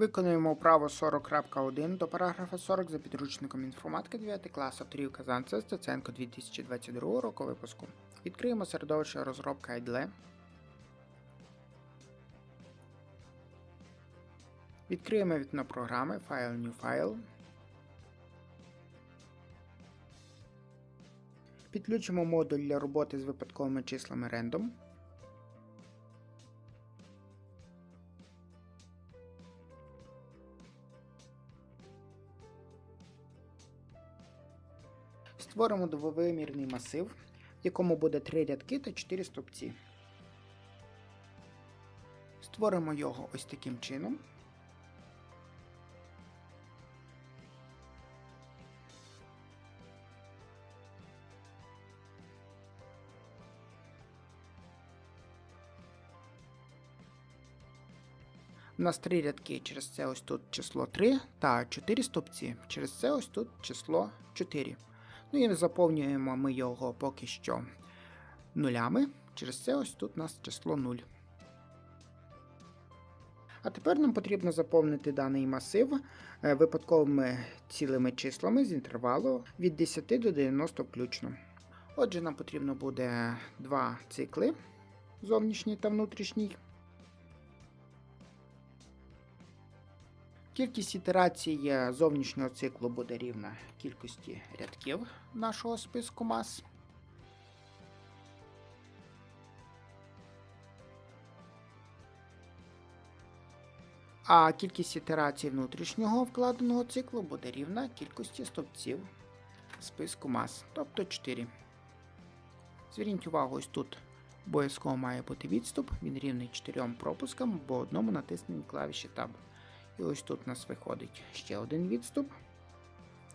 Виконуємо вправо 40.1 до параграфа 40 за підручником інформатики 9 клас авторів Казанця Стеценко 2022 року випуску. Відкриємо середовище розробка IDLE. Відкриємо вікно програми File New File. Підключимо модуль для роботи з випадковими числами Random. Створимо двовимірний масив, в якому буде 3 рядки та 4 стовпці. Створимо його ось таким чином. У нас три рядки, через це ось тут число 3 та 4 стовпці, через це ось тут число 4. Ну і заповнюємо ми його поки що нулями. Через це ось тут у нас число 0. А тепер нам потрібно заповнити даний масив е, випадковими цілими числами з інтервалу від 10 до 90 включно. Отже, нам потрібно буде два цикли зовнішній та внутрішній. Кількість ітерацій зовнішнього циклу буде рівна кількості рядків нашого списку мас. А кількість ітерацій внутрішнього вкладеного циклу буде рівна кількості стовпців списку мас, тобто 4. Зверніть увагу, ось тут обов'язково має бути відступ, він рівний 4 пропускам або одному натисненні клавіші Tab. І ось тут у нас виходить ще один відступ.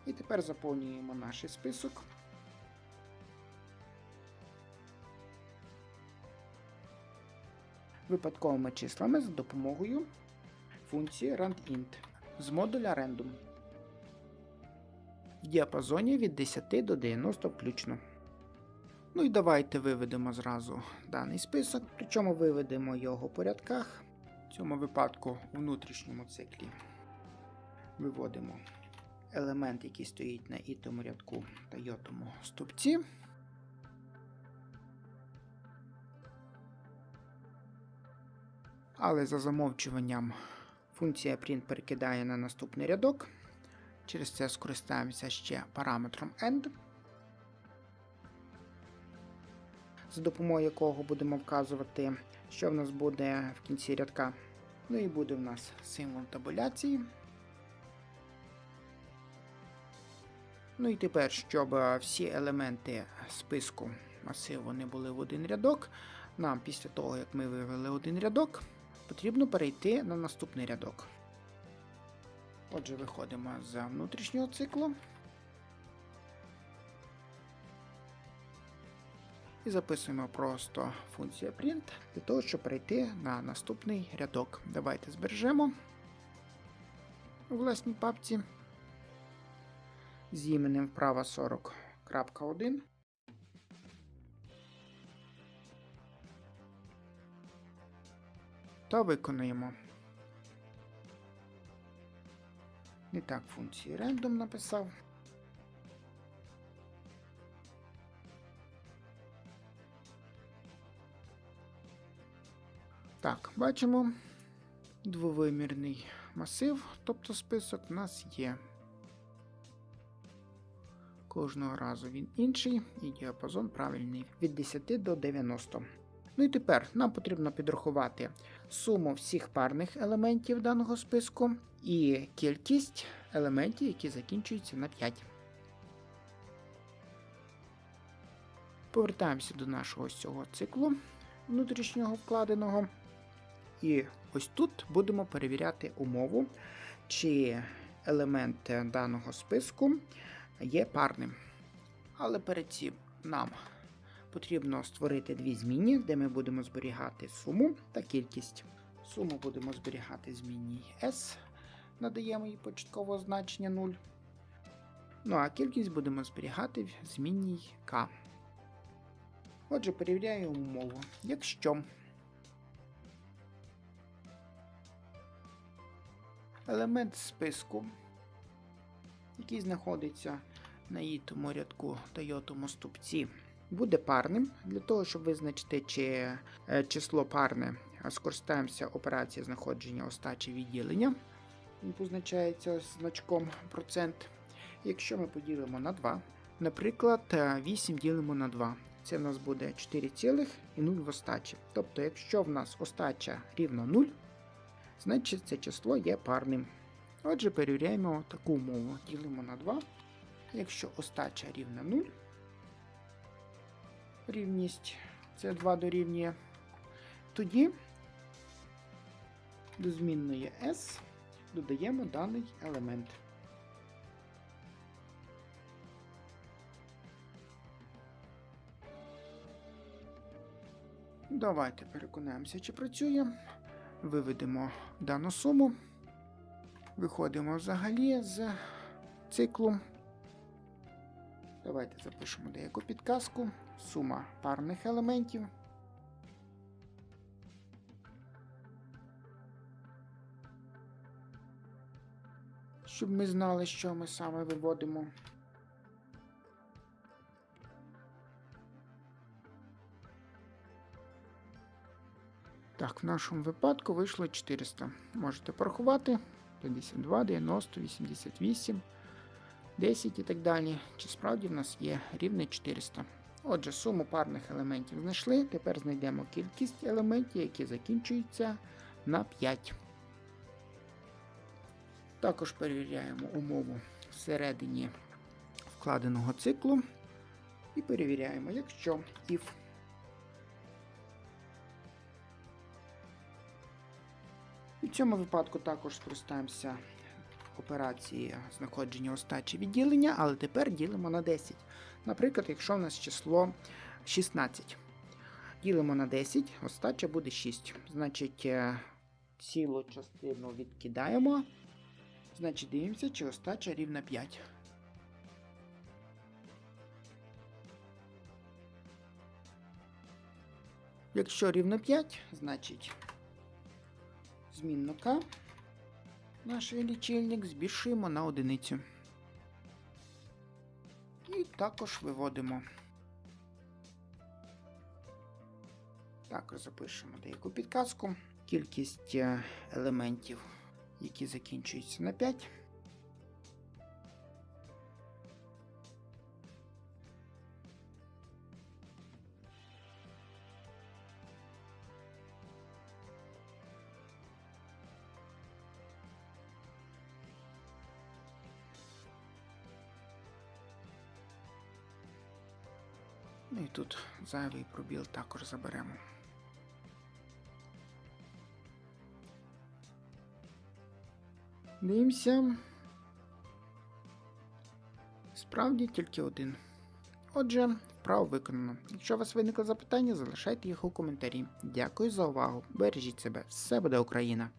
І тепер заповнюємо наш список. Випадковими числами за допомогою функції randint з модуля random в діапазоні від 10 до 90 включно. Ну і давайте виведемо зразу даний список, причому виведемо його по рядках. В цьому випадку у внутрішньому циклі виводимо елемент, який стоїть на ітому рядку та йотому стовпці. Але за замовчуванням функція print перекидає на наступний рядок. Через це скористаємося ще параметром end, за допомогою якого будемо вказувати, що в нас буде в кінці рядка. Ну і буде в нас символ табуляції. Ну і тепер, щоб е, всі елементи списку масиву не були в один рядок, нам після того, як ми вивели один рядок, потрібно перейти на наступний рядок. Отже, виходимо з внутрішнього циклу. І записуємо просто функцію print для того, щоб перейти на наступний рядок. Давайте збережемо у власній папці з іменем вправа 40.1. Та виконуємо. Не так функції random написав. Так, бачимо двовимірний масив, тобто список у нас є. Кожного разу він інший і діапазон правильний від 10 до 90. Ну і тепер нам потрібно підрахувати суму всіх парних елементів даного списку і кількість елементів, які закінчуються на 5. Повертаємося до нашого цього циклу внутрішнього вкладеного. І ось тут будемо перевіряти умову, чи елемент даного списку є парним. Але перед цим нам потрібно створити дві зміни, де ми будемо зберігати суму та кількість. Суму будемо зберігати змінній S, надаємо їй початкового значення 0. Ну а кількість будемо зберігати в змінній K. Отже, перевіряємо умову. Якщо елемент списку, який знаходиться на ітому рядку та йотому ступці, буде парним. Для того, щоб визначити, чи е, число парне, е, скористаємося операцією знаходження остачі відділення. Він позначається значком процент. Якщо ми поділимо на 2, наприклад, е, 8 ділимо на 2. Це в нас буде 4,0 в остачі. Тобто, якщо в нас остача рівна 0, значить це число є парним. Отже, перевіряємо таку умову. Ділимо на 2. Якщо остача рівна 0, рівність це 2 дорівнює, тоді до змінної S додаємо даний елемент. Давайте переконаємося, чи працює. Виведемо дану суму. Виходимо взагалі з циклу. Давайте запишемо деяку підказку. Сума парних елементів. Щоб ми знали, що ми саме виводимо. Так, в нашому випадку вийшло 400. Можете порахувати 52, 90, 88, 10 і так далі. Чи справді в нас є рівне 400. Отже, суму парних елементів знайшли. Тепер знайдемо кількість елементів, які закінчуються на 5. Також перевіряємо умову всередині вкладеного циклу. І перевіряємо, якщо if В цьому випадку також скористаємося операції знаходження остачі відділення, але тепер ділимо на 10. Наприклад, якщо в нас число 16. Ділимо на 10, остача буде 6. Значить, е, цілу частину відкидаємо. Значить, дивимося, чи остача рівна 5. Якщо рівно 5, значить змінну К наш лічильник збільшуємо на одиницю. І також виводимо. Також запишемо деяку підказку. Кількість е, елементів, які закінчуються на 5. Ну і тут зайвий пробіл також заберемо. Дивимося. Справді тільки один. Отже, вправо виконано. Якщо у вас виникли запитання, залишайте їх у коментарі. Дякую за увагу. Бережіть себе. Все буде Україна!